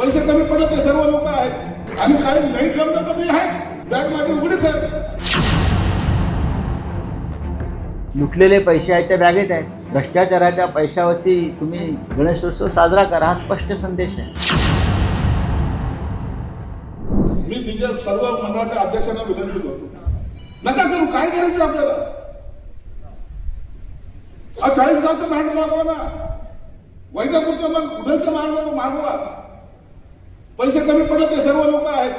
पैसे कमी पडले ते सर्व लोक आहेत. आणि काही नाही जमलं तर मी आहेच. बॅग माझी उघडीच आहे लुटलेले पैसे आहेत त्या बॅगेत आहेत. भ्रष्टाचाराच्या पैशावरती तुम्ही गणेशोत्सव साजरा करा हा स्पष्ट संदेश आहे. मी बीजे सर्व मंडळाच्या अध्यक्षांना विनंती करतो. नका करू काय करायचं आपल्याला? चाळीस गावचं मांड मागवा ना. वैजापूरचं मग कुठलचं मांड मागवा. पैसे कमी पडले ते सर्व लोक आहेत.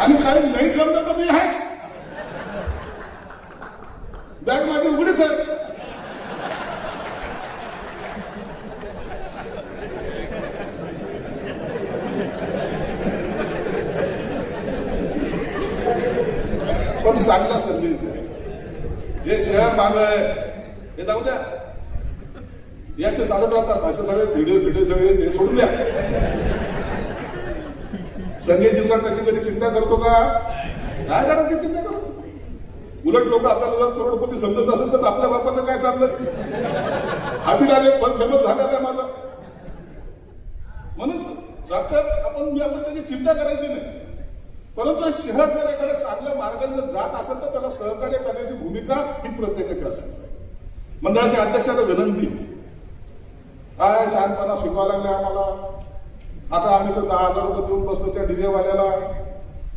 आणि काही नाही जमलं तर मी आहेच. बॅग माझी उघडीच आहे पण चांगला संदेश द्या हे शहर माझं आहे. हे जाऊ द्या. हे असे चालत राहतात असे सगळे व्हिडिओ व्हिडिओ सगळे हे सोडून द्या. संजय शिवसाण त्याची कधी चिंता करतो का? काय करायची चिंता करतो. उलट लोक आपल्याला जर करोडपती समजत असेल तर आपल्या बापाचं काय चाललं हा बी पण फल फेमस झाला त्या माझा? म्हणून डॉक्टर आपण मी आपण त्याची चिंता करायची नाही. परंतु शहर जर एखाद्या चांगल्या मार्गाने जर जात असेल तर त्याला सहकार्य करण्याची भूमिका ही प्रत्येकाची असेल मंडळाच्या अध्यक्षाला विनंती काय शहाणपणा शिकवायला लागले आम्हाला? आता आम्ही तर दहा हजार रुपये देऊन बसलो त्या डीजे वाल्याला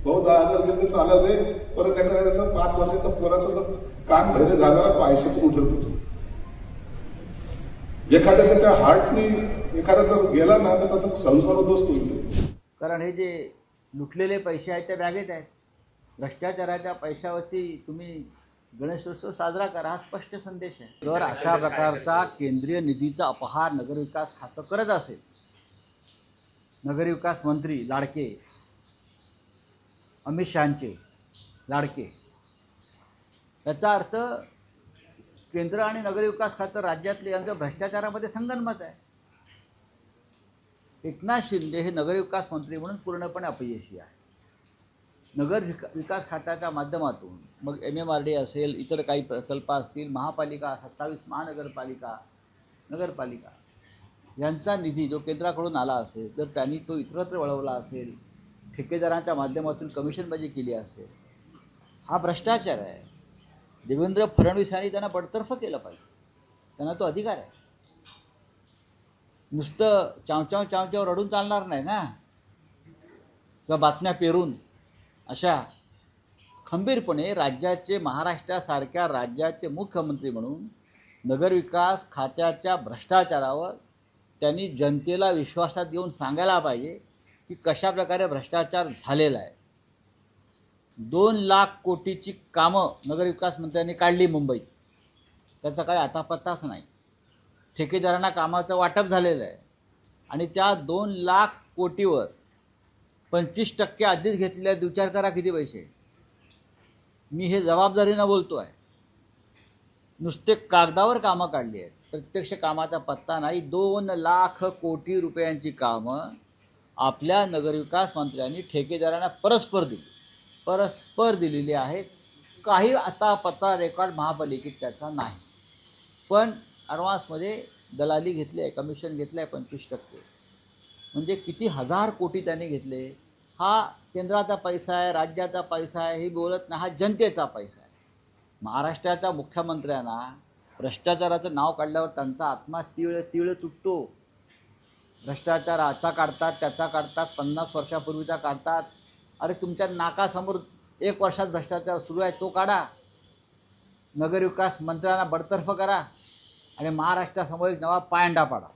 भाऊ दहा हजार गेले चालत रे. परत एखाद्याचं पाच वर्षाचं पोराचं कान भैरे झालेला तो आयुष्य उठत उठवतो एखाद्याच्या त्या हार्टनी एखादा जर गेला ना तर त्याचा संसार उद्ध्वस्त होईल. कारण हे जे लुटलेले पैसे आहेत त्या बॅगेत आहेत. भ्रष्टाचाराच्या पैशावरती तुम्ही गणेशोत्सव साजरा करा हा स्पष्ट संदेश आहे. जर अशा प्रकारचा केंद्रीय निधीचा अपहार नगरविकास खातं करत असेल. नगरविकास मंत्री लाडके अमित शहाचे लाडके. याचा अर्थ केंद्र आणि नगरविकास खातं राज्यातले यांचं भ्रष्टाचारामध्ये संगनमत आहे. एकनाथ शिंदे हे नगरविकास मंत्री म्हणून पूर्णपणे अपयशी आहे नगर विका विकास खात्याच्या माध्यमातून मग एम एम आर डी असेल इतर काही प्रकल्प असतील महापालिका सत्तावीस महानगरपालिका नगरपालिका यांचा निधी जो केंद्राकडून आला असेल तर त्यांनी तो इतरत्र वळवला असेल ठेकेदारांच्या माध्यमातून कमिशनबाजी केली असेल हा भ्रष्टाचार आहे. देवेंद्र फडणवीस यांनी त्यांना बडतर्फ केलं पाहिजे. त्यांना तो अधिकार आहे. नुसतं चावचाव चावचाव रडून चालणार नाही ना? किंवा बातम्या पेरून अशा खंबीरपणे राज्याचे महाराष्ट्रासारख्या राज्याचे मुख्यमंत्री म्हणून नगरविकास खात्याच्या भ्रष्टाचारावर त्यांनी जनतेला विश्वासात घेऊन सांगायला पाहिजे की कशा प्रकारे भ्रष्टाचार झालेला आहे. दोन लाख कोटीची कामं नगरविकास मंत्र्यांनी काढली मुंबईत. त्याचा काही आता पत्ताच नाही. ठेकेदारांना कामाचं वाटप झालेलं आहे. आणि त्या दोन लाख कोटीवर पंचवीस टक्के आधीच घेतलेल्या आहेत. विचार करा किती पैसे मी हे जबाबदारीनं बोलतो आहे नुसते कागदावर कामं काढली आहेत. प्रत्यक्ष कामाचा पत्ता नाही दोन लाख कोटी रुपयांची कामं आपल्या नगरविकास मंत्र्यांनी ठेकेदारांना परस्पर दिली. परस्पर दिलेली आहेत. काही आता पत्ता रेकॉर्ड महापालिकेत त्याचा नाही. पण ॲडव्हान्समध्ये दलाली घेतली आहे कमिशन घेतलं आहे पंचवीस टक्के. म्हणजे किती हजार कोटी त्यांनी घेतले. हा केंद्राचा पैसा आहे राज्याचा पैसा आहे हे बोलत नाही हा जनतेचा पैसा आहे. महाराष्ट्राच्या मुख्यमंत्र्यांना भ्रष्टाचाराचं नाव काढल्यावर त्यांचा आत्मा तीळ तीळ तुटतो. भ्रष्टाचार आचा काढतात त्याचा काढतात पन्नास वर्षापूर्वीचा काढतात. अरे तुमच्या नाकासमोर एक वर्षात भ्रष्टाचार सुरू आहे तो काढा. नगरविकास मंत्र्यांना बडतर्फ करा. आणि महाराष्ट्रासमोर एक नवा पायंडा पाडा.